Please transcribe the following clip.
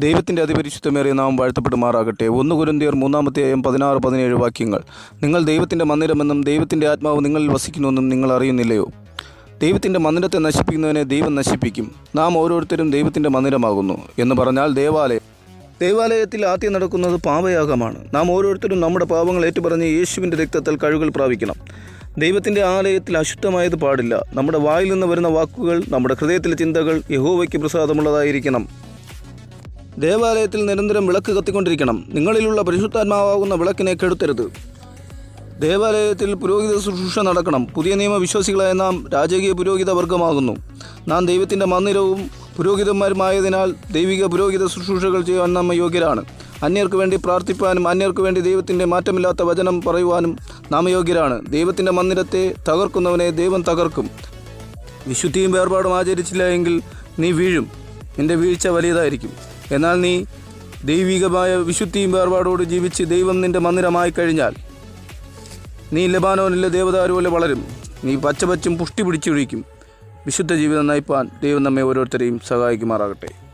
ദൈവത്തിന്റെ അതിപരിശുദ്ധമേറിയ നാം വാഴ്ത്തപ്പെടുമാറാകട്ടെ. ഒന്ന് കുരുന്തിയർ മൂന്നാമത്തെ അയം പതിനാറ് പതിനേഴ് വാക്യങ്ങൾ. നിങ്ങൾ ദൈവത്തിന്റെ മന്ദിരമെന്നും ദൈവത്തിന്റെ ആത്മാവ് നിങ്ങളിൽ വസിക്കുന്നുവെന്നും നിങ്ങൾ അറിയുന്നില്ലയോ? ദൈവത്തിന്റെ മന്ദിരത്തെ നശിപ്പിക്കുന്നതിനെ ദൈവം നശിപ്പിക്കും. നാം ഓരോരുത്തരും ദൈവത്തിന്റെ മന്ദിരമാകുന്നു എന്ന് പറഞ്ഞാൽ ദേവാലയം ദേവാലയത്തിൽ ആദ്യം നടക്കുന്നത് പാപയാഗമാണ്. നാം ഓരോരുത്തരും നമ്മുടെ പാപങ്ങൾ ഏറ്റുപറഞ്ഞ് യേശുവിന്റെ രക്തത്തിൽ കഴുകൽ പ്രാപിക്കണം. ദൈവത്തിന്റെ ആലയത്തിൽ അശുദ്ധമായത് പാടില്ല. നമ്മുടെ വായിൽ നിന്ന് വരുന്ന വാക്കുകൾ നമ്മുടെ ഹൃദയത്തിലെ ചിന്തകൾ യഹോവയ്ക്ക് പ്രസാദമുള്ളതായിരിക്കണം. ദേവാലയത്തിൽ നിരന്തരം വിളക്ക് കത്തിക്കൊണ്ടിരിക്കണം. നിങ്ങളിലുള്ള പരിശുദ്ധാത്മാവാകുന്ന വിളക്കിനെ കെടുത്തരുത്. ദേവാലയത്തിൽ പുരോഹിത ശുശ്രൂഷ നടക്കണം. പുതിയ നിയമ വിശ്വാസികളായ നാം രാജകീയ പുരോഹിത വർഗമാകുന്നു. നാം ദൈവത്തിന്റെ മന്ദിരവും പുരോഹിതന്മാരുമായതിനാൽ ദൈവിക പുരോഹിത ശുശ്രൂഷകൾ ചെയ്യുവാൻ നമ്മ യോഗ്യരാണ്. അന്യർക്ക് വേണ്ടി പ്രാർത്ഥിപ്പാനും അന്യർക്ക് വേണ്ടി ദൈവത്തിന്റെ മാറ്റമില്ലാത്ത വചനം പറയുവാനും നാം യോഗ്യരാണ്. ദൈവത്തിന്റെ മന്ദിരത്തെ തകർക്കുന്നവനെ ദൈവം തകർക്കും. വിശുദ്ധിയും വേർപാടും ആചരിച്ചില്ല എങ്കിൽ നീ വീഴും. നിന്റെ വീഴ്ച വലിയതായിരിക്കും. എന്നാൽ നീ ദൈവികമായ വിശുദ്ധിയും വേർപാടോട് ജീവിച്ച് ദൈവം നിന്റെ മന്ദിരമായി കഴിഞ്ഞാൽ നീ ലബാനോനിലെ ദേവതാരു പോലെ വളരും. നീ പച്ചപച്ചും പുഷ്ടി പിടിച്ചൊഴിക്കും വിശുദ്ധ ജീവിതം നയിപ്പാൻ ദൈവം നമ്മെ ഓരോരുത്തരെയും സഹായിക്കുമാറാകട്ടെ.